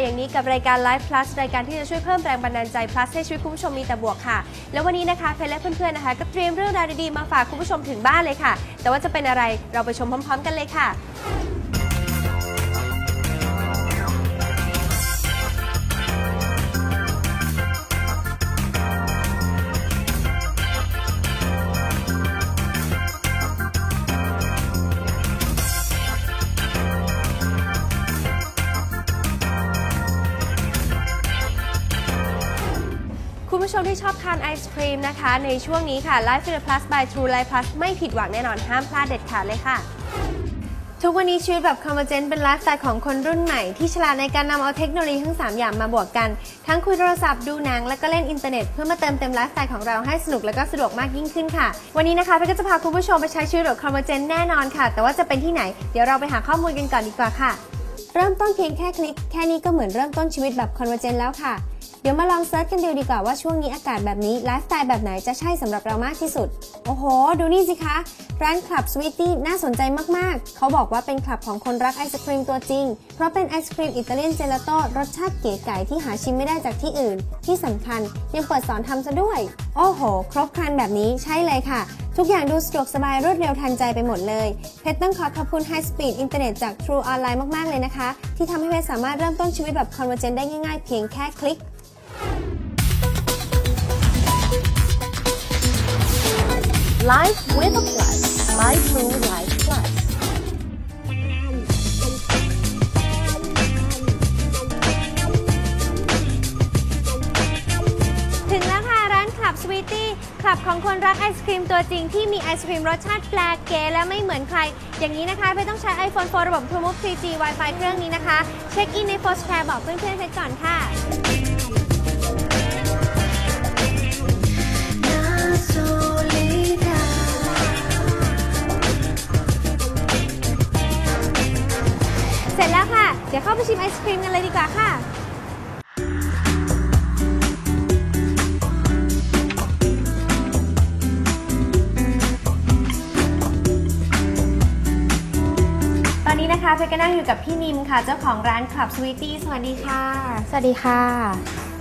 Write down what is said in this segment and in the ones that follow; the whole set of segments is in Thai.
อย่างนี้กับรายการ Life Plus รายการที่จะช่วยเพิ่มแรงบันดาลใจ plus ให้ชีวิตคุณผู้ชมมีแต่บวกค่ะ แล้ววันนี้นะคะเพลและเพื่อนๆนะคะ ก็เตรียมเรื่องราวดีๆมาฝากคุณผู้ชมถึงบ้านเลยค่ะ แต่ว่าจะเป็นอะไรเราไปชมพร้อม ๆ กันเลยค่ะ มที่ชอบทานไอศครีมนะคะ ในช่วงนี้ค่ะ Life Fit Plus by True Life Plus ไม่ผิดหวังแน่นอนห้ามพลาดเด็ดขาดเลยค่ะ ทุกวันนี้ชีวิตแบบคอมเมเจนเป็นไลฟ์สไตล์ของคนรุ่นใหม่ ที่ฉลาดในการนำเอาเทคโนโลยีทั้ง 3 อย่างมาบวกกัน ทั้งคุยโทรศัพท์ดูหนัง และก็เล่นอินเทอร์เน็ต เพื่อมาเติมเต็มไลฟ์สไตล์ของเราให้สนุกและก็สะดวกมากยิ่งขึ้นค่ะ วันนี้นะคะเพี่ก็จะพาคุณผู้ชมไปใช้ชีวิตแบบคอมเมเจนแน่นอนค่ะ แต่ว่าจะเป็นที่ไหนเดี๋ยวเราไปหาข้อมูลกันก่อนดีกว่าค่ะ เริ่มต้นเพียงแค่คลิกแค่นี้ก็เหมือนเริ่มต้นชีวิตแบบคอนเวอร์เจนแล้วค่ะ เดี๋ยวมาลองเซิร์ชกันดูดีกว่าว่าช่วงนี้อากาศแบบนี้ไลฟ์สไตล์แบบไหนจะใช่สำหรับเรามากที่สุด โอ้โห ดูนี่สิคะ ร้านคลับสวีทตี้น่าสนใจมาก ๆ เขาบอกว่าเป็นคลับของคนรักไอศครีมตัวจริง เพราะเป็นไอศครีมอิตาเลียนเจลาโต้รสชาติเก๋ไก๋ที่หาชิมไม่ได้จากที่อื่น ที่สำคัญยังเปิดสอนทำซะด้วย โอ้โห ครบครันแบบนี้ใช่เลยค่ะทุกอย่างดูสะดวกสบายรวดเร็วทันใจไปหมดเลย เพชรต้องขอขอบคุณ High Speed อินเทอร์เน็ตจาก True Online มาก ๆ เลยนะคะ ที่ทำให้เพชรสามารถเริ่มต้นชีวิตแบบ Convergent ได้ง่าย ๆ เพียงแค่คลิก Life with a plus. My True Life Plus. ถึงแล้วค่ะ ร้านคลับสวีตี้คลับของคนรักไอศครีมตัวจริงที่มีไอศครีมรสชาติแปลกเก๋และไม่เหมือนใคร อย่างนี้นะคะไม่ต้องใช้ iPhone 4 ระบบ True Move 3G Wi-Fi เครื่องนี้นะคะ เช็คอินในโพสต์แชร์บอกเพื่อนๆเพชรก่อนค่ะ เดี๋ยวเข้าไปชิมไอศครีมกันเลยดีกว่าค่ะ ตอนนี้นะคะเพชรก็นั่งอยู่กับพี่นิมค่ะ เจ้าของร้านคลับสวีตี้สวัสดีค่ะ สวัสดีค่ะ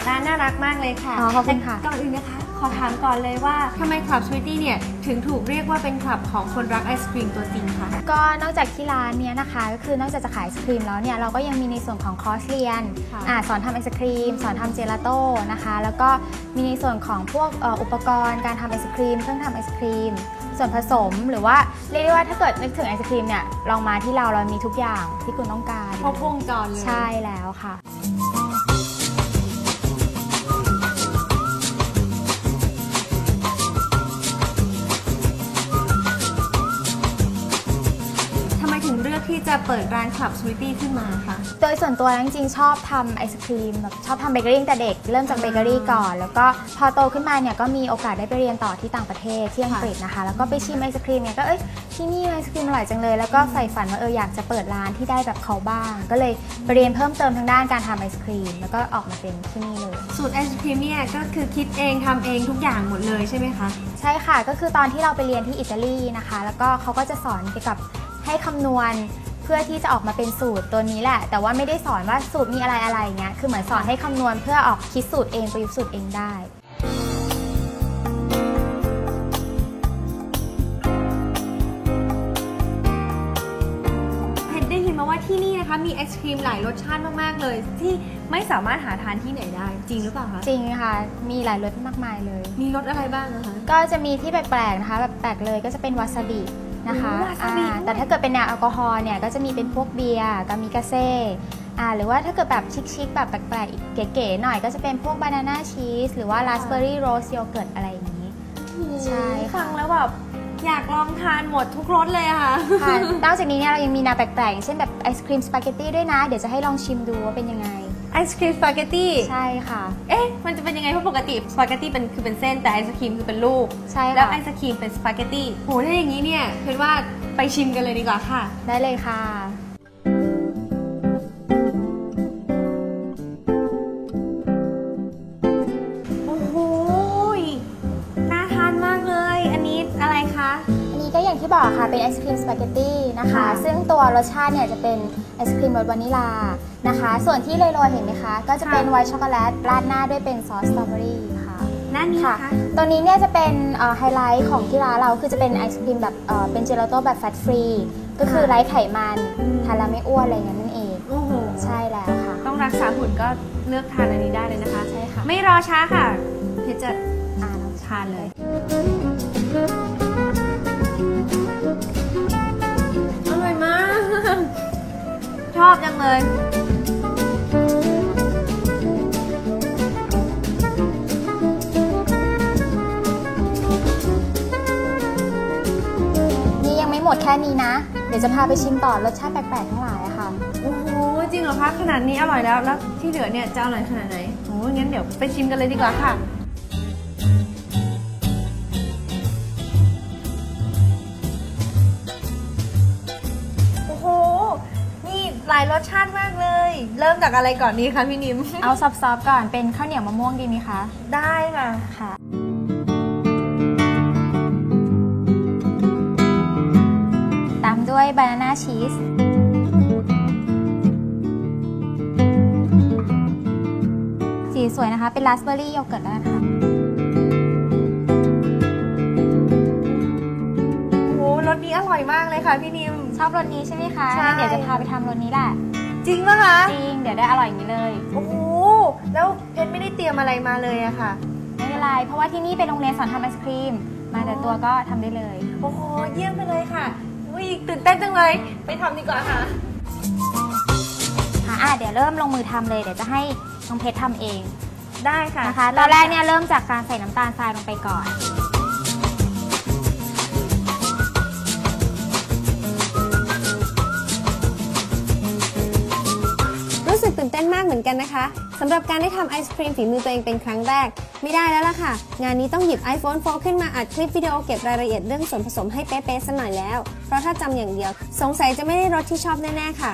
ร้านน่ารักมากเลยค่ะอ๋อขอบคุณค่ะ แต่ก่อนอื่นนะคะ ขอถามก่อนเลยว่าทำไมคลับสวีตี้เนี่ยถึงถูกเรียกว่าเป็นคลับของคนรักไอศครีมตัวจริงคะ ก็นอกจากที่ร้านเนี้ยนะคะ ก็คือนอกจากจะขายไอศครีมแล้วเนี่ยเราก็ยังมีในส่วนของคอร์สเรียนค่ะอ่าสอนทำไอศครีม สอนทำเจลาโต้นะคะ แล้วก็มีในส่วนของพวกเอ่ออุปกรณ์การทำไอศครีมเครื่องทำไอศครีม ส่วนผสมหรือว่าเรียกได้ว่าถ้าเกิดนึกถึงไอศครีมเนี่ยลองมาที่เราเรามีทุกอย่างที่คุณต้องการครบวงจรเลย ใช่แล้วค่ะ จะเปิดร้านคลับสวีตี้ขึ้นมาคะโดยส่วนตัวแล้วจริงๆชอบทำไอศครีมแบบชอบทำเบเกอรี่ตั้งแต่เด็ก เริ่มจากเบเกอรี่ก่อน แล้วก็พอโตขึ้นมาเนี่ยก็มีโอกาสได้ไปเรียนต่อที่ต่างประเทศที่อังกฤษนะคะ แล้วก็ไปชิมไอศครีมเนี่ยก็เอ้ยที่นี่ไอศครีมอร่อยจังเลย แล้วก็ใฝ่ฝันว่าเอออยากจะเปิดร้านที่ได้แบบเขาบ้าง ก็เลยไปเรียนเพิ่มเติมทางด้านการทำไอศครีม แล้วก็ออกมาเป็นที่นี่เลย สูตรไอศครีมเนี่ยก็คือคิดเองทำเองทุกอย่างหมดเลยใช่ไหมคะ ใช่ค่ะก็คือตอนที่เราไปเรียนที่อิตาลีนะคะ แล้วก็เขาก็จะสอนเกี่ยวกับให้คำนวณเพื่อที่จะออกมาเป็นสูตรตัวนี้แหละ แต่ว่าไม่ได้สอนว่าสูตรมีอะไรอะไรเงี้ย คือเหมือนสอนให้คำนวณเพื่อออกคิดสูตรเองประยุกต์สูตรเองได้เพชรได้ยินมาว่าที่นี่นะคะมีไอศครีมหลายรสชาติมากๆเลย ที่ไม่สามารถหาทานที่ไหนได้ จริงหรือเปล่าคะจริงค่ะ มีหลายรสมากมายเลย มีรสอะไรบ้างนะคะก็จะมีที่แปลกๆนะคะแบบแปลกเลยก็จะเป็นวาซาบิ นะคะโอ้วาซาบิอ่าด้วยแต่ถ้าเกิดเป็นแนวแอลกอฮอล์เนี่ยก็จะมีเป็นพวกเบียร์กามิกาเซ่อ่าหรือว่าถ้าเกิดแบบชิคๆแบบแปลกๆอีกเก๋ๆหน่อยก็จะเป็นพวกบานาน่าชีสหรือว่าราสเบอร์รี่โรสโยเกิร์ตอะไรอย่างนี้ใช่ค่ะฟังแล้วแบบอยากลองทานหมดทุกรสเลยอะค่ะค่ะนอกจากนี้เนี่ยเรายังมีแนวแปลกๆอย่างเช่นแบบไอศครีมสปาเกตตี้ด้วยนะ เดี๋ยวจะให้ลองชิมดูว่าเป็นยังไง ไอศครีมสปาเกตตี้ใช่ค่ะ เอ๊ะ มันจะเป็นยังไงเพราะปกติสปาเกตตี้เป็นคือเป็นเส้นแต่ไอศครีมคือเป็นลูก ใช่แล้วค่ะไอศครีมเป็นสปาเกตตี้โหถ้าอย่างนี้เนี่ยคิดว่าไปชิมกันเลยดีกว่าค่ะ ได้เลยค่ะ อ้โหยน่าทานมากเลยอันนี้อะไรคะอันนี้ก็อย่างที่ที่บอกค่ะเป็นไอศครีมสปาเกตตี้นะคะค่ะซึ่งตัวรสชาติเนี่ยจะเป็นไอศครีมรสวานิลานะคะ ส่วนที่โรยๆเห็นไหมคะ ก็จะเป็นไวท์ช็อกโกแลตราดหน้าด้วยเป็นซอสสตรอเบอรี่ค่ะด้านนี้ค่ะนะคะตัวนี้เนี่ยจะเป็นไฮไลท์ของที่ร้านเราคือจะเป็นไอศครีมแบบเอ่อเป็นเจลาโต้แบบแฟตฟรีก็คือไร้ไขมันอืมทานแล้วไม่อ้วนอะไรอย่างนั้นนั่นเองโอ้โหใช่แล้วค่ะ ต้องรักษาหุ่นก็เลือกทานอันนี้ได้เลยนะคะ ใช่ค่ะ ไม่รอช้าค่ะ เพชรจะอ่าเราทานเลย ยวจะพาไปชิมต่อรสชาติแปลกๆทั้งหลายอะค่ะ โอ้โหจริงเหรอคะขนาดนี้อร่อยแล้วแล้วที่เหลือเนี่ยจะอร่อยขนาดไหนโอ้งั้นเดี๋ยวไปชิมกันเลยดีกว่าค่ะ โอ้โห นี่หลายรสชาติมากเลย เริ่มจากอะไรก่อนดีคะพี่นิม เอาซอฟๆก่อนเป็นข้าวเหนียวมะม่วงดีไหมคะ ได้ค่ะ ค่ะ ด้วยบานาน่าชีสสีสวยนะคะ เป็นราสเบอร์รี่โยเกิร์ตแล้วกันค่ะโอ้โหรสนี้อร่อยมากเลยค่ะพี่นิม ชอบรสนี้ใช่ไหมคะใช่ งั้นเดี๋ยวจะพาไปทำรสนี้แหละ จริงปะคะ จริง เดี๋ยวได้อร่อยอย่างนี้เลย โอ้โห แล้วเพชรไม่ได้เตรียมอะไรมาเลยอะค่ะ ไม่เป็นไร เพราะว่าที่นี่เป็นโรงเรียนสอนทำไอศครีม มาแต่ตัวก็ทำได้เลย โอ้โห เยี่ยมไปเลยค่ะ อุ้ยตื่นเต้นจังเลย ไปทำดีกว่าค่ะค่ะอะเดี๋ยวเริ่มลงมือทำเลยเดี๋ยวจะให้น้องเพชรทำเองได้ค่ะนะคะ ตอนแรกเนี่ยเริ่มจากการใส่น้ำตาลทรายลงไปก่อน รู้สึกตื่นเต้นมากเหมือนกันนะคะ สำหรับการได้ทำไอศครีมฝีมือตัวเองเป็นครั้งแรก ไม่ได้แล้วล่ะค่ะ งานนี้ต้องหยิบ iPhone 4 ขึ้นมาอัดคลิปวิดีโอเก็บรายละเอียดเรื่องส่วนผสมให้เป๊ะๆสัหน่อยแล้ว เพราะถ้าจำอย่างเดียว สงสัยจะไม่ได้รสที่ชอบแน่ๆค่ะ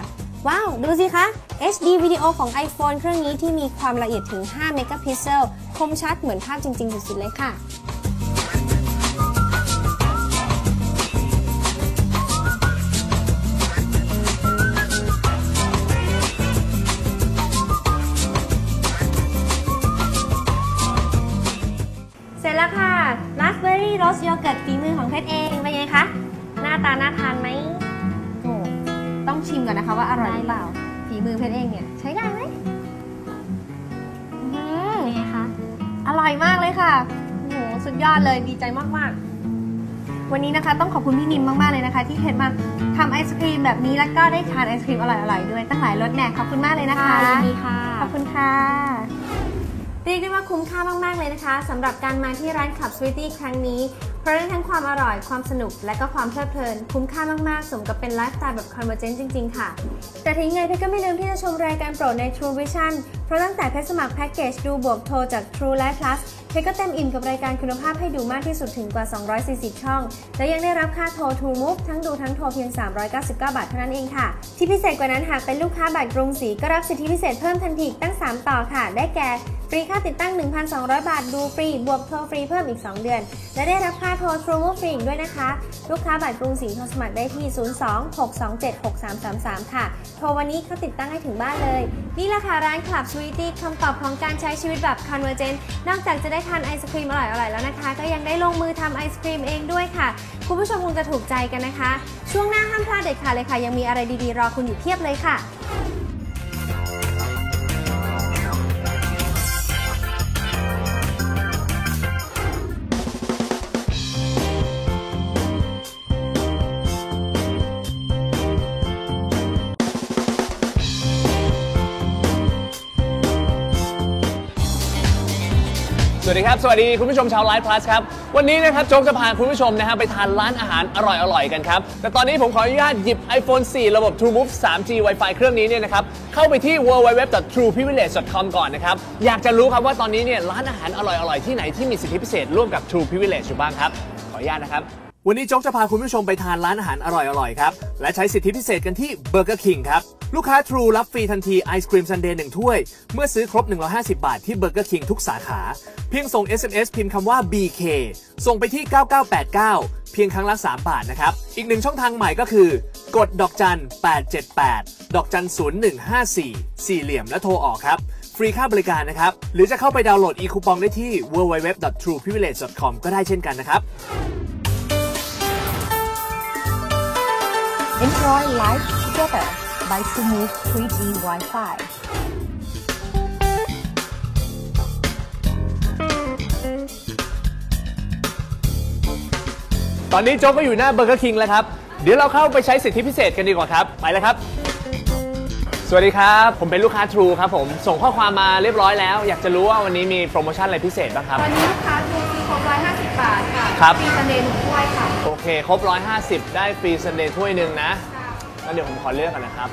ว้าว ดูสิคะ HD วิดีโอของ iPhone เครื่องนี้ที่มีความละเอียดถึง 5 เมกะพิกเซล คมชัดเหมือนภาพจริง ๆ สุดๆเลยค่ะ ชิมก่อนนะคะว่าอร่อยหรือเปล่า ฝีมือเพชรเองเนี่ยใช้ได้ไหมอื้อหือเป็นไงคะ อร่อยมากเลยค่ะโอ้โหสุดยอดเลยดีใจมากๆ วันนี้นะคะต้องขอบคุณพี่นิมมากๆเลยนะคะ ที่เพชรมาทำไอศครีมแบบนี้แล้วก็ได้ทานไอศครีมอร่อยๆด้วยตั้งหลายรสแน่ขอบคุณมากเลยนะคะยินดีค่ะ ขอบคุณค่ะเรียกได้ว่าคุ้มค่ามากๆเลยนะคะสำหรับการมาที่ร้านขับสวีตี้ครั้งนี้ เพราะได้ทั้งความอร่อยความสนุกและก็ความเพลิดเพลิน คุ้มค่ามาก ๆ สมกับเป็นไลฟ์สไตล์แบบคอนเวอร์เจนจริง ๆ ค่ะ แต่ทิ้งไงเพชรก็ไม่ลืมที่จะชมรายการโปรดใน True Vision เพราะตั้งแต่เพชรสมัครแพ็กเกจดูบวกโทรจาก True Life Plus เพชรก็เต็มอิ่มกับรายการคุณภาพให้ดูมากที่สุดถึงกว่า 240 ช่อง และยังได้รับค่าโทร True Move ทั้งดูทั้งโทรเพียง 399 บาทเท่านั้นเองค่ะ ที่พิเศษกว่านั้นหากเป็นลูกค้าบัตรกรุงศรีก็รับสิทธิพิเศษเพิ่มทันทีตั้ง 3 ต่อค่ะ ได้แก่ฟรีค่าติดตั้ง 1,200 บาท ดูฟรี บวกโทรฟรีเพิ่มอีก 2 เดือน และได้รับค่าโทร True Move ฟรีอีกด้วยนะคะ ลูกค้าบัตรกรุงศรีโทรสมัครได้ที่ 02-627-6333 ค่ะ โทรวันนี้เขาติดตั้งให้ถึงบ้านเลย นี่แหละค่ะร้านคลับสวีตี้คำตอบของการใช้ชีวิตแบบ Convergent นอกจากจะได้ทานไอศครีมอร่อยๆ แล้วนะคะ ก็ยังได้ลงมือทำไอศครีมเองด้วยค่ะ คุณผู้ชมคงจะถูกใจกันนะคะ ช่วงหน้าห้ามพลาดเด็ดขาดเลยค่ะ ยังมีอะไรดีๆ รอคุณอยู่เพียบเลยค่ะ สวัสดีครับ สวัสดีคุณผู้ชมชาวไลฟ์พลัสครับ วันนี้นะครับโจ๊กจะพาคุณผู้ชมนะฮะไปทานร้านอาหารอร่อยๆ กันครับ แต่ตอนนี้ผมขออนุญาตหยิบ iPhone 4 ระบบ TrueMove 3G Wi-Fi เครื่องนี้เนี่ยนะครับ เข้าไปที่ www.trueprivilege.com ก่อนนะครับ อยากจะรู้ครับว่าตอนนี้เนี่ยร้านอาหารอร่อยๆ ที่ไหนที่มีสิทธิพิเศษร่วมกับ True Privilege อยู่บ้างครับ ขออนุญาตนะครับ วันนี้โจ๊กจะพาคุณผู้ชมไปทานร้านอาหารอร่อยๆครับ และใช้สิทธิพิเศษกันที่ Burger King ครับ ลูกค้า True รับฟรีทันทีไอศครีมซันเดย์1ถ้วย เมื่อซื้อครบ 150 บาทที่ Burger King ทุกสาขา เพียงส่ง SMS พิมพ์คำว่า BK ส่งไปที่ 9989 เพียงครั้งละ 3 บาทนะครับ อีกหนึ่งช่องทางใหม่ก็คือ กดดอกจัน 878 ดอกจัน 0154 สี่เหลี่ยมและโทรออกครับฟรีค่าบริการนะครับ หรือจะเข้าไปดาวน์โหลด e คูปองได้ที่ www.trueprivilege.com ก็ได้เช่นกันนะครับ Enjoy life together by TrueMove 3G Wi-Fi. ตอนนี้โจ๊กก็อยู่หน้าเบอร์เกอร์คิงแล้วครับ เดี๋ยวเราเข้าไปใช้สิทธิพิเศษกันดีกว่าครับ ไปเลยครับ สวัสดีครับ ผมเป็นลูกค้า True ครับผม ส่งข้อความมาเรียบร้อยแล้ว อยากจะรู้ว่าวันนี้มีโปรโมชั่นอะไรพิเศษบ้างครับ ตอนนี้ลูกค้าดูฟรีครบ150 บาท ค่ะครับฟรีซันเดย์หนึ่งถ้วยค่ะโอเค ครบ 150 ได้ฟรีซันเดย์ถ้วยหนึ่งนะแล้วเดี๋ยวผมขอเลือกกันนะครับ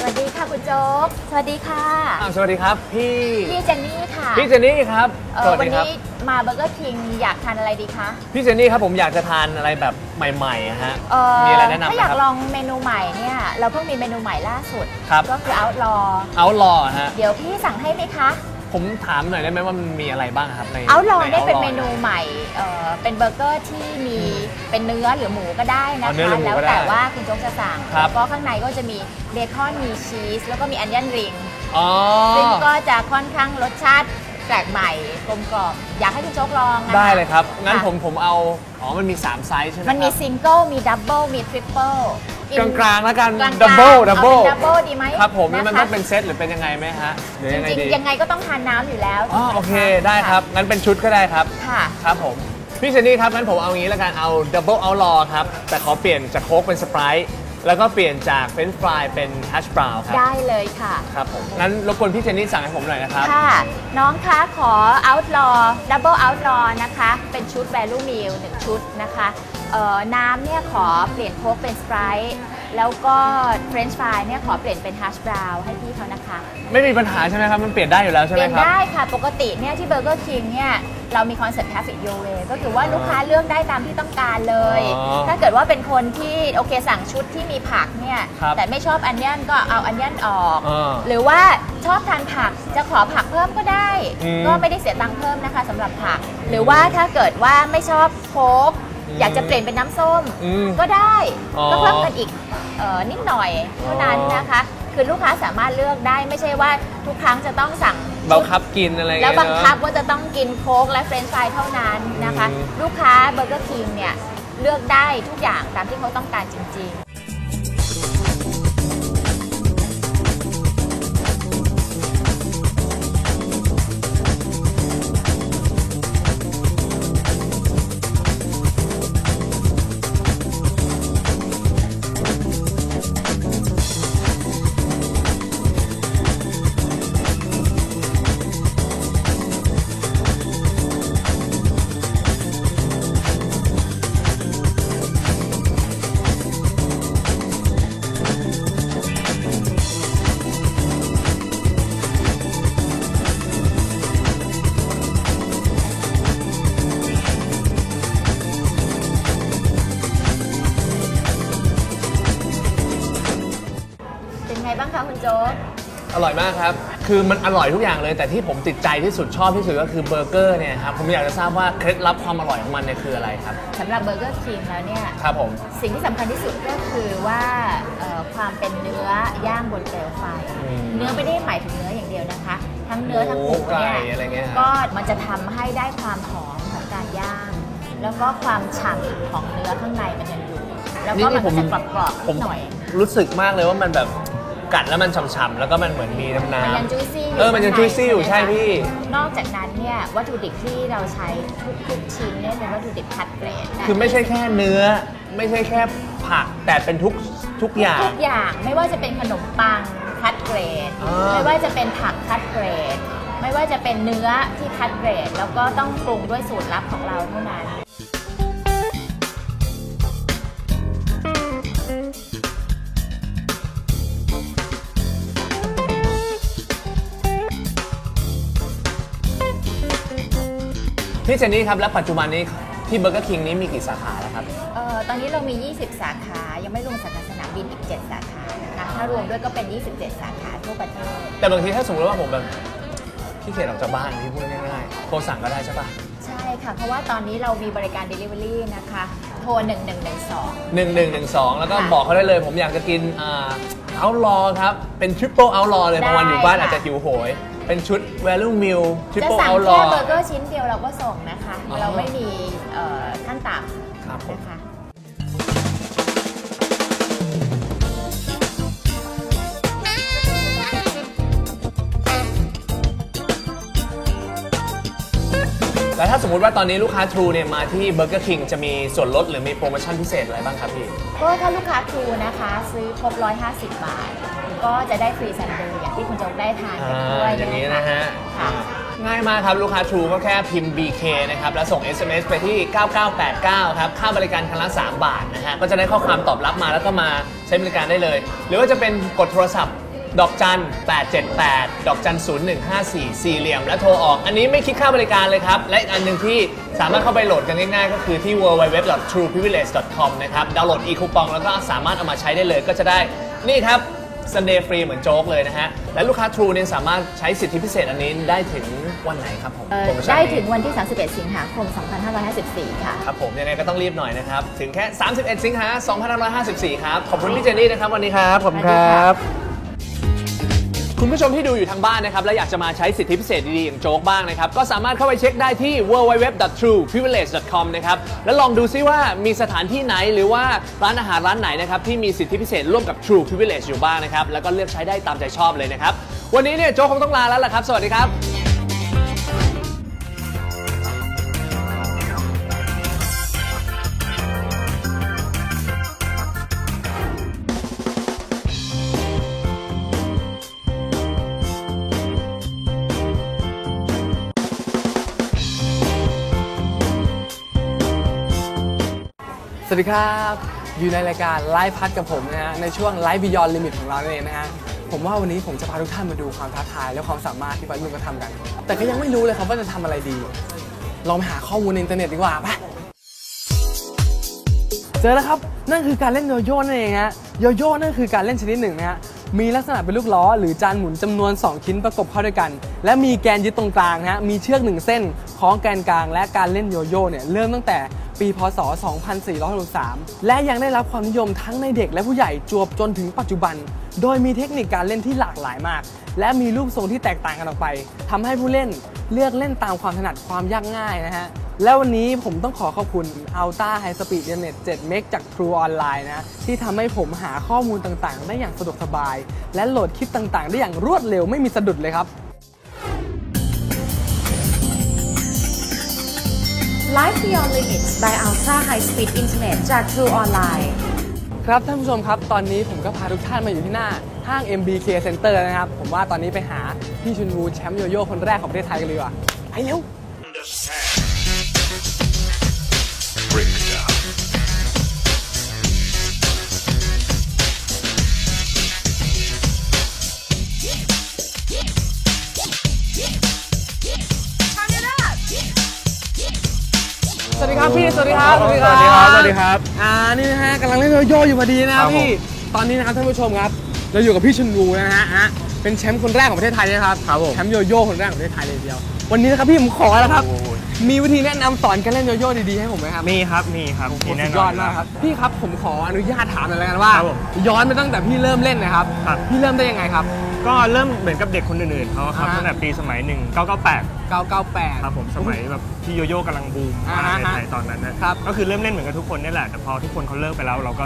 สวัสดีค่ะคุณโจ๊ก สวัสดีค่ะ อ้าวสวัสดีครับพี่พี่เจนนี่ค่ะพี่เจนนี่ครับเอ่สอวัสวันดีครับนี้มาเบอร์เกอร์คิงอยากทานอะไรดีคะพี่เจนนี่ครับผมอยากจะทานอะไรแบบใหม่ๆอะฮะเอ่อมีอะไรแนะนำไหถ้ามอยาคกรับ ลองเมนูใหม่เนี่ย เราเพิ่งมีเมนูใหม่ล่าสุด ครับ ก็คือ Outlaw เอาหล่อฮะ เดี๋ยวพี่สั่งให้ไหมคะ ผมถามหน่อยได้ไหมว่ามันมีอะไรบ้างครับใน Outlaw ในได้เป็น Outlaw เมนูใหม่เอ่อเป็นเบอร์เกอร์ที่มีเป็นเนื้อหรือหมูก็ได้อ๋นะอเนื้อคะหรือหมูแล้วก็ได้แต่ว่าคุณโจ๊กจะสั่งครับแล้วก็ข้างในก็จะมีเบคอนมีชีส แล้วก็มีอันยันริงอ๋อซึ่งก็จะค่อนข้างรสชาติ แปลกใหม่กลมกล่อมอยากให้คุณโจ๊กลองนะคะได้เลยครับ งั้นค่ะผมผมเอา อ๋อ มันมี 3 ไซส์ใช่ไหมมันมีครับซิงเกิลมีดับเบิลมีทริปเปิลกลางๆแล้วกัน กลางๆดับเบิลเอาดับเบิลเป็นดับเบิลดีไหมครับผมแล้วมันนะคะ ต้องเป็นเซตหรือเป็นยังไงไหมฮะ หรือจยังไงริงดีๆยังไงก็ต้องทานน้ำอยู่แล้วอ๋อโอเค ได้ครับ งั้นเป็นชุดก็ได้ครับ ค่ะ ครับผม พี่เจนนี่ครับ งั้นผมเอางี้แล้วกัน เอาดับเบิลเอาลอครับ แต่ขอเปลี่ยนจากโค้กเป็นสไปร์ แล้วก็เปลี่ยนจากเฟรนช์ฟรายเป็นแฮชบราวน์ครับได้เลยค่ะ ครับผมงั้นรบกวนพี่เจนนี่สั่งให้ผมหน่อยนะครับ ค่ะ น้องคะขอ Outlaw Double Outlaw นะคะ เป็นชุด Value Meal 1ชุดนะคะเอ่อน้ำเนี่ยขอเปลี่ยนโค้กเป็น Sprite แล้วก็ French fry เนี่ยขอเปลี่ยนเป็น Hash brown ให้พี่เขานะคะ ไม่มีปัญหาใช่ไหมครับ มันเปลี่ยนได้อยู่แล้วใช่เปไหมลี่ยนครับ ได้ค่ะ ปกติเนี่ยที่ Burger King เนี่ยเรามีคอนเซ็ปต์ Have it your way ก็คือว่าลูกค้าเลือกได้ตามที่ต้องการเลย อ๋อถ้าเกิดว่าเป็นคนที่โอเคสั่งชุดที่มีผักเนี่ย ครับแต่ไม่ชอบอันเนียนก็เอาอันเนียนออก อ่าหรือว่าชอบทานผักจะขอผักเพิ่มก็ได้ อืมก็ไม่ได้เสียตังค์เพิ่มนะคะสำหรับผัก หรือว่าถ้าเกิดว่าไม่ชอบโค้ก อืมอยากจะเปลี่ยนเป็นน้ำส้มอืม ก็ได้อ๋อก็เพิ่มกันอีกเอ่อนิดหน่อยเท่านั้นนะคะ คือลูกค้าสามารถเลือกได้ไม่ใช่ว่าทุกครั้งจะต้องสั่ง บังคับกินอะไรอย่างแล้วเงี้ยบังคับเนอะ ว่าจะต้องกินโค้กและเฟรนช์ฟรายเท่านั้นนะคะ อืม ลูกค้าเบอร์เกอร์คิงเนี่ย เลือกได้ทุกอย่างตามที่เขาต้องการจริง ๆ มากครับ คือมันอร่อยทุกอย่างเลย แต่ที่ผมติดใจที่สุดชอบที่สุดก็คือเบอร์เกอร์เนี่ยครับ ผมอยากจะทราบว่าเคล็ดลับความอร่อยของมันเนี่ยคืออะไรครับ สำหรับเบอร์เกอร์คิงแล้วเนี่ย ครับผม สิ่งที่สำคัญที่สุดก็คือว่าเอ่อความเป็นเนื้อย่างบนเปลวไฟ อืมเนื้อไม่ได้หมายถึงเนื้ออย่างเดียวนะคะ ทั้งเนื้อทั้งหมูไก่เนี่ยอะไรเงี้ยฮะก็มันจะทำให้ได้ความหอมของการย่าง แล้วก็ความฉ่ำของเนื้อข้างในมันยังอยู่ แล้วก็มันก็จะกรอบๆผนิมดหน่อยรู้สึกมากเลยว่ามันแบบ กัดแล้วมันฉ่ำๆแล้วก็มันเหมือนมีน้ำน้มันยังจุยซี่เออมันยัง juicy อยู่ใช่พี่ นอกจากนั้นเนี่ยวัตถุดิบที่เราใช้ทุกๆชิ้นเนี่ยเป็นวัตถุดิบคัดเกรดนะคือไม่ใช่แค่เนื้อ ไม่ใช่แค่ผักแต่เป็นทุกทุกอย่าง ทุกอย่างไม่ว่าจะเป็นขนมปังคัดเกรด อ่า ไม่ว่าจะเป็นผักคัดเกรด ไม่ว่าจะเป็นเนื้อที่คัดเกรด แล้วก็ต้องปรุงด้วยสูตรลับของเราเท่านั้น พี่เจนนี่ครับแล้วปัจจุบันนี้ที่เบอร์เกอร์คิงนี้มีกี่สาขาแล้วครับ เอ่อตอนนี้เรามี 20 สาขา ยังไม่รวมสาขาสนามบินอีก 7 สาขานะคะถ้ารวมด้วยก็เป็น 27 สาขาทั่วประเทศ แต่บางทีถ้าสมมติว่าผมแบบขี้เกียจออกจากบ้านที่พูดง่ายๆโทรสั่งก็ได้ใช่ปะใช่ค่ะ เพราะว่าตอนนี้เรามีบริการ Delivery นะคะ โทร 1112 หนึ่งหนึ่งหนึ่งสองแล้วก็ค่ะบอกเขาได้เลย ผมอยากจะกินอ่าเอาลอครับ เป็นทริปเปิลเอาลอเลยได้บางวันอยู่บ้านค่ะ อาจจะหิวโหย เป็นชุด value meal ทริปจะเปิลสั่งเอาลอแค่เบอร์เกอร์ชิ้นเดียวเราก็ส่งนะคะ อ๋อ เราไม่มีเอ่อขั้นต่ครับผมำนะคะ แล้วถ้าสมมติว่าตอนนี้ลูกค้า True เนี่ยมาที่ Burger King จะมีส่วนลดหรือมีโปรโมชั่นพิเศษอะไรบ้างครับพี่ ก็ถ้าลูกค้าทรูนะคะ ซื้อครบ 150 บาท ก็จะได้ฟรีแซนด์วิชอย่างที่คุณโจ๊กได้ทานกันด้วยอ่าอย่างนี้นะฮะค่ะ ง่ายมากครับลูกค้า True ก็แค่พิมพ์ BK นะครับ แล้วส่ง SMS ไปที่ 9989 ครับ ค่าบริการครั้งละ 3 บาทนะฮะ ก็จะได้ข้อความตอบรับมาแล้วก็มาใช้บริการได้เลย หรือว่าจะเป็นกดโทรศัพท์ ดอกจัน 878 ดอกจัน 0154 สี่เหลี่ยม และโทรออก อันนี้ไม่คิดค่าบริการเลยครับ และอีกอันหนึ่งที่สามารถเข้าไปโหลดกันง่ายๆ ก็คือที่ www.trueprivilege.com นะครับ ดาวน์โหลด e-coupon แล้วก็สามารถเอามาใช้ได้เลย ก็จะได้ นี่ครับ Sunday ฟรีเหมือนโจ๊กเลยนะฮะ และลูกค้า True เนี่ยสามารถใช้สิทธิพิเศษอันนี้ได้ถึงวันไหนครับผมเอ่อโปรโมชั่นได้นี้ ถึงวันที่ 31 สิงหาคม 2554 ค่ะ ครับผมยังไงก็ต้องรีบหน่อยนะครับ ถึงแค่ 31 สิงหา2554 ครับ ขอบคุณพี่เจนนี่นะครับ วันนี้ครับ ขอบคุณครับ คุณผู้ชมที่ดูอยู่ทางบ้านนะครับ และอยากจะมาใช้สิทธิพิเศษดีๆ อย่างโจ๊กบ้างนะครับ ก็สามารถเข้าไปเช็คได้ที่ www.trueprivilege.com นะครับ แล้วลองดูซิว่ามีสถานที่ไหนหรือว่าร้านอาหารร้านไหนนะครับ ที่มีสิทธิพิเศษร่วมกับ True Privilege อยู่บ้างนะครับ แล้วก็เลือกใช้ได้ตามใจชอบเลยนะครับ วันนี้เนี่ยโจ๊กคงต้องลาแล้วล่ะครับ สวัสดีครับ สวัสดีครับ อยู่ในรายการไลฟ์พัดกับผมนะฮะในช่วงไลฟ์บิยอนลิมิตของเรานั่นเองนะฮะผมว่าวันนี้ผมจะพาทุกท่านมาดูความท้าทายและความสามารถที่วัยรุ่นก็ทำกัน แต่ก็ยังไม่รู้เลยครับว่าจะทำอะไรดี ลองไปหาข้อมูลในอินเทอร์เน็ตดีกว่าไปเจอแล้วครับนั่นคือการเล่นโยโย่นั่นเองฮะโยโย่นั่นคือการเล่นชนิดหนึ่งนะฮะมีลักษณะเป็นลูกล้อ หรือจานหมุนจำนวน 2 ชิ้นประกบเข้าด้วยกัน และมีแกนยึดตรงกลางนะฮะมีเชือกหนึ่งเส้นคล้องแกนกลาง และการเล่นโยโย่เนี่ยเริ่มตั้งแต่ ปีพศ 2463 และยังได้รับความนิยมทั้งในเด็กและผู้ใหญ่จวบจนถึงปัจจุบัน โดยมีเทคนิคการเล่นที่หลากหลายมาก และมีรูปทรงที่แตกต่างกันออกไปทำให้ผู้เล่นเลือกเล่นตามความถนัดความยากง่ายนะฮะและวันนี้ผมต้องขอขอบคุณ Ultra High Speed Internet 7 Meg จาก True Online นะ ที่ทำให้ผมหาข้อมูลต่างๆ ได้อย่างสะดวกสบาย และโหลดคลิปต่างๆ ได้อย่างรวดเร็วไม่มีสะดุดเลยครับ Life Beyond Limits by Ultra High Speed Internet จาก True Online ครับท่านผู้ชมครับ ตอนนี้ผมก็พาทุกท่านมาอยู่ที่หน้าห้าง MBK Center นะครับ ผมว่าตอนนี้ไปหาพี่ชุนวูแชมป์โยโย่คนแรกของประเทศไทยกันเลยว่ะไปเร็ว Break สวัสดีครับพี่ สวัสดีครับ สวัสดีครับ สวัสดีครับ อ่า นี่นะฮะกำลังเล่นโยโย่อยู่พอดีนะครับครับผมพี่ ตอนนี้นะครับท่านผู้ชมครับ เราอยู่กับพี่ชุนวูนะฮะฮะเป็นแชมป์คนแรกของประเทศไทยนะครับ ครับผม แชมป์โยโย่คนแรกของประเทศไทยเลยทีเดียว วันนี้นะครับพี่ผมขอแล้วครับโอ้โหมีวิธีแนะนำสอนการเล่นโยโย่ดีๆให้ผมไหมครับ มีครับ มีครับโอ้โหมีแน่สุดนยออนดมากครับ พี่ครับผมขออนุญาตถามหน่อยแล้วกันว่าครับผมย้อนไปตั้งแต่พี่เริ่มเล่นนะครับครับพี่เริ่มได้ยังไงครับ ก็เริ่มเหมือนกับเด็กคนอื่นๆเขาครับอ่าฮะตั้งแต่ปีสมัย 1998 998 ครับผมสมัยแบบที่โยโย่กำลังบูมอ่ามากในฮะไทยตอนนั้นนะครับ ก็คือเริ่มเล่นเหมือนกับทุกคนนี่แหละแต่พอทุกคนเขาเลิกไปแล้วเราก็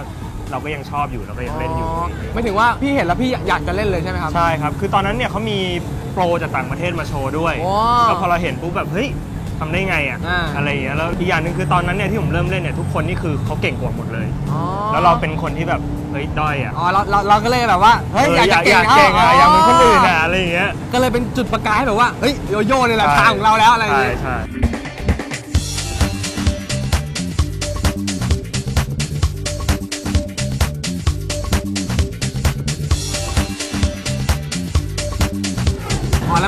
เราก็ยังชอบอยู่เราก็ยังเล่นอยู่ไม่ถึงว่าพี่เห็นแล้วพี่อยากจะเล่นเลยใช่ไหมครับ ใช่ครับคือตอนนั้นเนี่ยเขามีโปรจากต่างประเทศมาโชว์ด้วยโอ้ แล้วพอเราเห็นปุ๊บแบบเฮ้ย ทำได้ไงอะอ่า อะไรอย่างเงี้ยแล้วอีกอย่างหนึ่งคือตอนนั้นเนี่ยที่ผมเริ่มเล่นเนี่ยทุกคนนี่คือเขาเก่งกว่าหมดเลย อ๋อแล้วเราเป็นคนที่แบบเฮ้ยด้อยอะอ๋อเราเราเราก็เลยแบบว่าเฮ้ยอยากจะเก่งอยากเก่งอะท่อยากเหมือนคนอื่นอะอะไรอย่างเงี้ย ก็เลยเป็นจุดประกายให้แบบว่าเฮ้ยโยโย่นี่แหละใช่ ทางของเราแล้วอะไรอย่างใช่เงี้ย ใช่อ๋อ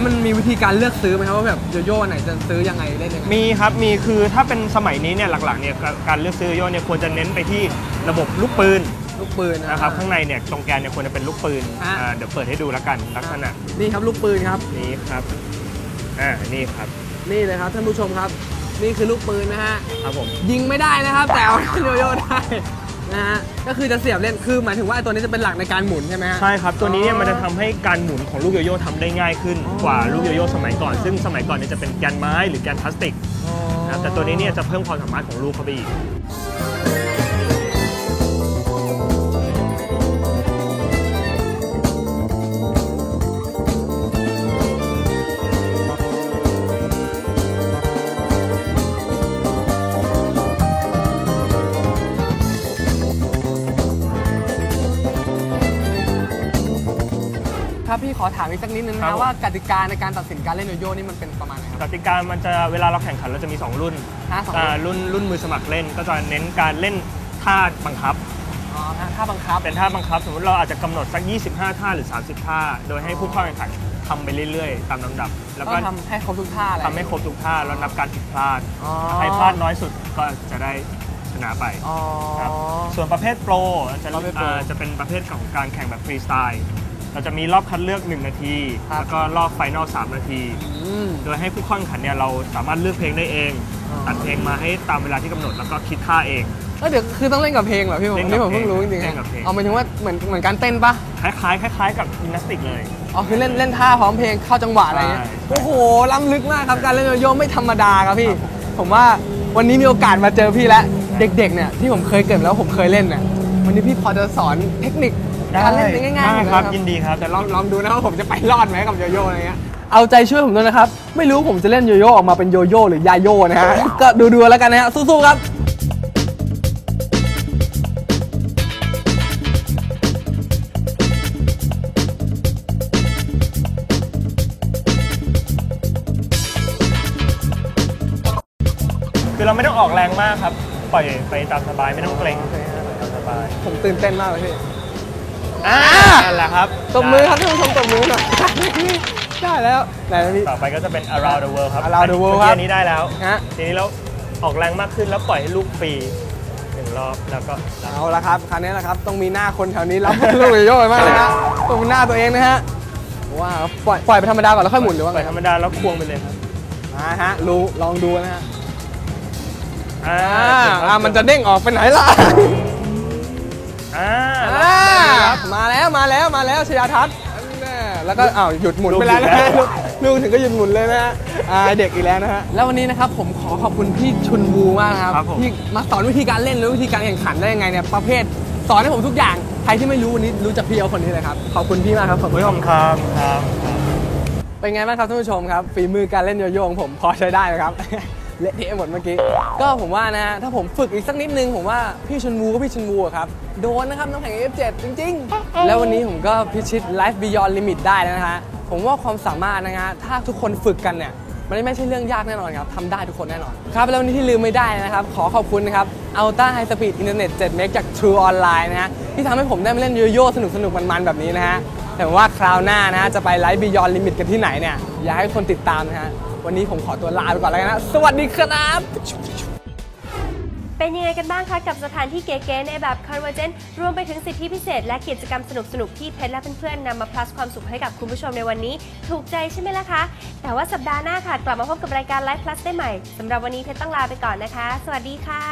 แล้วมันมีวิธีการเลือกซื้อไหมครับว่าแบบโยโย่อันไหนจะซื้อยังไงเล่นยังไงมีครับมีคือถ้าเป็นสมัยนี้เนี่ยหลักๆเนี่ยการการเลือกซื้อโยนเนี่ยควรจะเน้นไปที่ระบบลูกปืนลูกปืนนะครับข้างในเนี่ยตรงแกนเนี่ยควรจะเป็นลูกปืนอะ อ่าเดี๋ยวเปิดให้ดูแล้วกันลักษณะนี่ครับลูกปืนครับ นี้ครับอ่านี่ครับนี่เลยครับท่านผู้ชมครับ นี่คือลูกปืนนะฮะ ครับผมยิงไม่ได้นะครับ แต่เอาโยโย่ได้ นะฮะก็คือจะเสียบเล่นคือหมายถึงว่าไอ้ตัวนี้จะเป็นหลักในการหมุนใช่ไหมฮะ ใช่ครับ ตัวนี้เนี่ยมันจะทำให้การหมุนของลูกโยโย่ทำได้ง่ายขึ้นอ๋อกว่าลูกโยโย่สมัยก่อน ซึ่งสมัยก่อนเนี่ยจะเป็นแกนไม้หรือแกนพลาสติกนะครับแต่ตัวนี้เนี่ยจะเพิ่มความสามารถของลูกเข้าไปอีก ครับพี่ขอถามอีกสักนิดนึงครันะบผม ว่ากติกาในการตัดสินการเล่นโยโย่นี่มันเป็นประมาณไหนคกรับติกามันจะเวลาเราแข่งขันเราจะมี 2 รุ่นห้าสองอ่ารุ่นรุ่นมือสมัครเล่นก็จะเน้นการเล่นท่าบังคับ อ๋อฮะถ้าบังคับ เป็นท่าบังคับ สมมติเราอาจจะกำหนดสัก 25 ท่าหรือ 30 ท่า โดยให้ผู้เข้าแข่งขันทำไปเรื่อยๆ ตามลำดับ แล้วต้ก็องทำให้ครบทุกท่าเลยทำให้ครบทุกท่าแล้วนับการผิดพลาด อ๋อใครพลาดน้อยสุดก็จะได้ชนะไปอ๋อ ครับส่วนประเภทโปรจะประเภทโปร อ่าจะเป็นประเภทของการแข่งแบบฟรีสไตล์ เราจะมีรอบคัดเลือก 1 นาทีครับแล้วก็รอบไฟนอล3นาทีอืมโดยให้ผู้เข้าแข่งขันเนี่ยเราสามารถเลือกเพลงได้เองอ๋อตัดเพลงมาให้ตามเวลาที่กำหนดแล้วก็คิดท่าเองแล้วเดี๋ยวคือต้องเล่นกับเพลงเหรอพี่ผมเล่อันนกับนี้ผมเพิ่งรู้จริงๆเล่ฮะนกับเพลงเอาหมายถึงว่าเหมือนเหมือนการเต้นปะคล้ายๆคล้ายๆกับยิมนาสติกเลย อ๋อคือเล่นเล่นท่าพร้อมเพลงเข้าจังหวะอะไรเงี้ยใช่ โอ้โหล้ำลึกมากครับการเล่นโยโย่ไม่ธรรมดาครับพี่ ผมว่าวันนี้มีโอกาสมาเจอพี่แล้วเด็กๆเนี่ยที่ผมเคยเกิดแล้วผมเคยเล่นเนี่ยวันนี้พี่พอจะสอนเทคนิค การเล่นเป็นง่ายๆได้หน่อครับนะยินดีครับแต่ลองลองดูนะว่าผมจะไปรอดไหมกับโยโย่อะไรเงี้ยเอาใจช่วยผมด้วยนะครับ ไม่รู้ผมจะเล่นโยโย่ออกมาเป็นโยโย่หรือยาโย่นะฮะ ก็ดูๆแล้วกันนะฮะ สู้ๆครับคือเราไม่ต้องออกแรงมากครับ ปล่อยไปตามสบายไม่ต้องเกรงตามสบาย ผมตื่นเต้นมากเลยพี่ อ่านั่นแหละครับตบมือครับท่านผู้ชมตบมือหน่อยได้แล้วไหนนะพี่ ต่อไปก็จะเป็น around the world ครับ Around the world เมื่อครับกี้อันนี้ได้แล้ว ฮะ ทีนี้เราออกแรงมากขึ้นแล้วปล่อยให้ลูกฟรีหนึ่งรอบแล้วก็เอาละครับคราวนี้แหละครับต้องมีหน้าคนแถวนี้รับลูกโยโย่มากเลยนะตรงหน้าตัวเองนะฮะว้าวปล่อยปล่อยไปธรรมดาก่อนแล้วค่อยหมุนหรือว่าปไงล่อยธรรมดาแล้วควงไปเลยครับมาฮะรู้ลองดูนะฮะอ่าอ่าอ่ามันจะเด้งออกไปไหนล่ะ อ่าอ่ามาแล้วมาแล้วมาแล้วชยาทัศน์อันแน่แล้วก็อ้าวหยุดหมุนไปแล้วนะฮะลูกถึงก็หยุดหมุนเลยนะฮะอ่าเด็กอีกแล้วนะฮะแล้ววันนี้นะครับผมขอขอบคุณพี่ชุนวูมากนะครับครับผม ที่มาสอนวิธีการเล่นหรือวิธีการแข่งขันได้ยังไงเนี่ยประเภทสอนให้ผมทุกอย่างใครที่ไม่รู้วันนี้รู้จักพี่เอาคนนี้เลยครับขอบคุณพี่มากครับขอบคุณผู้ชมครับครับครับ เป็นไงบ้างครับท่านผู้ชมครับฝีมือการเล่นโยโย่ของผมพอใช้ได้ไหมครับ เละเทะหมดเมื่อกี้ ก็ผมว่านะฮะถ้าผมฝึกอีกสักนิดนึง ผมว่าพี่ชนวูก็พี่ชนวูอะครับ โดนนะครับน้ำแข็ง F7 จริง ๆ แล้ววันนี้ผมก็พิชิต Life Beyond Limit ได้แล้วนะฮะ ผมว่าความสามารถนะฮะถ้าทุกคนฝึกกันเนี่ยมันไม่ใช่เรื่องยากแน่นอนครับทำได้ทุกคนแน่นอน ครับ แล้ววันนี้ที่ลืมไม่ได้นะครับ ขอขอบคุณนะครับ Ultra High Speed Internet 7เมกจาก True Online นะฮะ ที่ทำให้ผมได้มาเล่นโยโย่สนุกๆมันๆ แบบนี้นะฮะ แต่ว่าคราวหน้านะฮะ จะไปไลฟ์บียอนลิมิตกันที่ไหนเนี่ย อยากให้คนติดตามนะฮะ วันนี้ผมขอตัวลาไปก่อนแล้วกันนะ สวัสดีครับ เป็นยังไงกันบ้างคะ กับสถานที่เก๋ๆในแบบ Convergent รวมไปถึงสิทธิพิเศษ และกิจกรรมสนุกๆ ที่เพชรและเพื่อนๆนำมา plus ความสุขให้กับคุณผู้ชมในวันนี้ ถูกใจใช่ไหมล่ะคะ แต่ว่าสัปดาห์หน้าค่ะ กลับมาพบกับรายการ Live Plus ได้ใหม่สำหรับวันนี้เพชรต้องลาไปก่อนนะคะ สวัสดีค่ะ